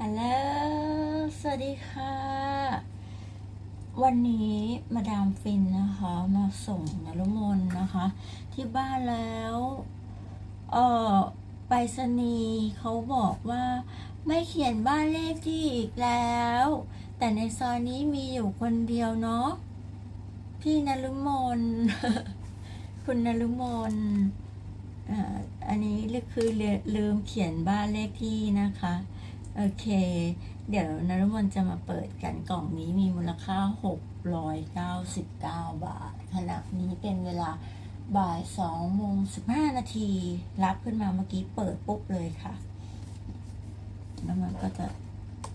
ฮัลโหลสวัสดีค่ะ วันนี้มาดามฟินนะคะ มาส่งนรุมนนะคะ ที่บ้านแล้ว เออไปรษณีย์เขาบอกว่าไม่เขียนบ้านเลขที่อีกแล้ว แต่ในซอยนี้มีอยู่คนเดียวเนาะ พี่นรุมน คุณนรุมนอ่อันนี้คือลืมเขียนบ้านเลขที่นะคะ โอเค เดี๋ยวนรมนจะมาเปิดกันกล่องนี้มีมูลค่า 699 บาท ขณะนี้เป็นเวลาบ่าย2โมง15 นาที รับขึ้นมาเมื่อกี้เปิดปุ๊บเลยค่ะ แล้วมันก็จะ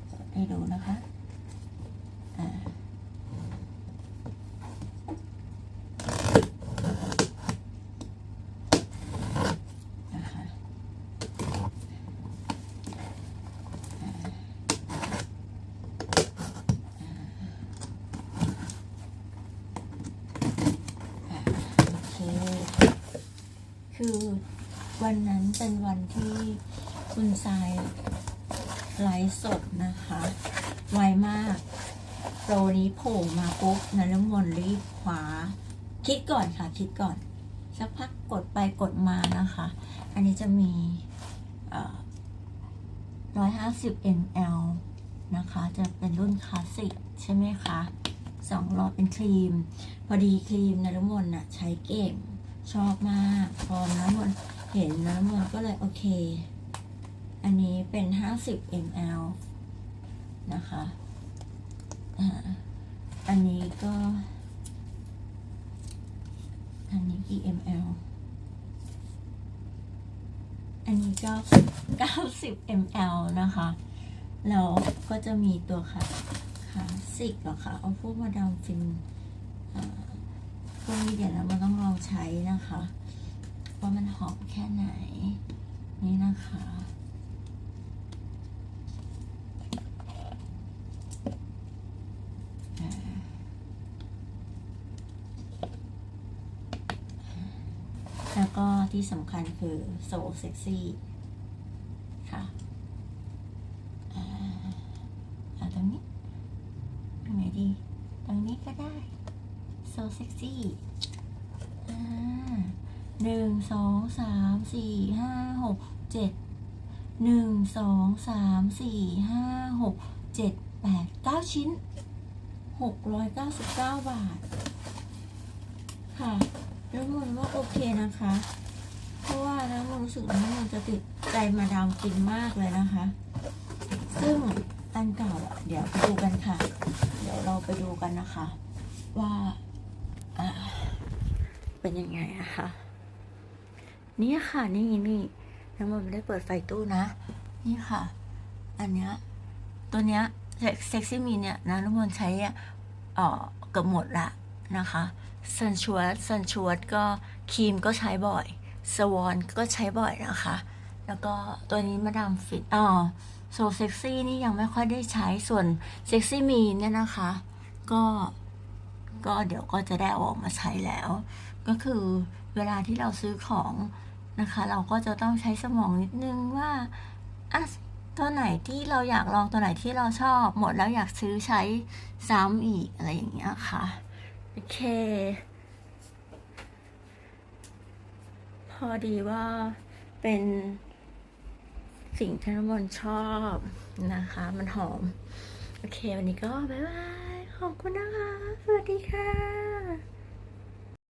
เปิดให้ดูนะคะ อ่า นะคะ โอเค คือวันนั้นเป็นวันที่คุณทรายไลฟ์สดนะคะ ไวมาก โปรนี้โผล่มาปุ๊บนรมนรีบคว้าคิดก่อนค่ะ คิดก่อน สักพักกดไปกดมานะคะ อันนี้จะมีร้อยห้าสิบ ml นะคะ จะเป็นรุ่นคลาสสิกใช่ไหมคะสองหลอดเป็นครีม พอดีครีมนรมนน่ะใช้เก่ง ชอบมากพอนรมนเห็นนรมนก็เลยโอเค อันนี้เป็น 50 ml นะคะอันนี้ก็ อันนี้กี่ ml อันนี้ก็ 90 ml นะคะแล้วก็จะมีตัวค่ะคลาสสิกหรอคะเอาพวกมาดามฟินอ่า พวกนี้เดี๋ยวเรามาต้องลองใช้นะคะ ว่ามันหอมแค่ไหน นี่นะคะแล้วก็ที่สำคัญคือโซเซ็กซี่ค่ะอ่าตรงนี้ตรงไหนดี โซเซ็กซี่อ่าหนึ่งสองสามสี่ห้าหกเจ็ดหนึ่งสองสามสี่ห้าหกเจ็ดแปดเก้าชิ้นหกร้อยเก้าสิบเก้าบาท ค่ะแล้วมันว่าโอเคนะคะ เพราะว่าแล้วมันรู้สึกว่ามันจะติดใจมาดามฟินมากเลยนะคะ ซึ่งอันเก่าอะเดี๋ยวไปดูกันค่ะ เดี๋ยวเราไปดูกันนะคะ ว่า เป็นยังไงอะคะนี่ค่ะนี่นี่น้ำมันไม่ได้เปิดไฟตู้นะ นี่ค่ะ อันเนี้ยตัวเนี้ยเซ็กซี่มีเนี่ยนะน้ำมันใช้อะเอ่อเกือบหมดละนะคะซันชวดซันชวดก็ครีมก็ใช้บ่อยสวอนก็ใช้บ่อยนะคะ แล้วก็ตัวนี้มาดามฟิตอ๋อโซเซ็กซี่นี่ยังไม่ค่อยได้ใช้ส่วนเซ็กซี่มีเนี่ยนะคะ ก็ ก็เดี๋ยวก็จะได้เอาออกมาใช้แล้ว ก็คือเวลาที่เราซื้อของนะคะ เราก็จะต้องใช้สมองนิดนึงว่าอะตัวไหนที่เราอยากลองตัวไหนที่เราชอบ หมดแล้วอยากซื้อใช้ซ้ำอีกอะไรอย่างเงี้ยค่ะโอเค พอดีว่าเป็นสิ่งที่น้ำมนชอบนะคะ มันหอม โอเค วันนี้ก็ บ๊ายบาย ขอบคุณนะคะ สวัสดีค่ะ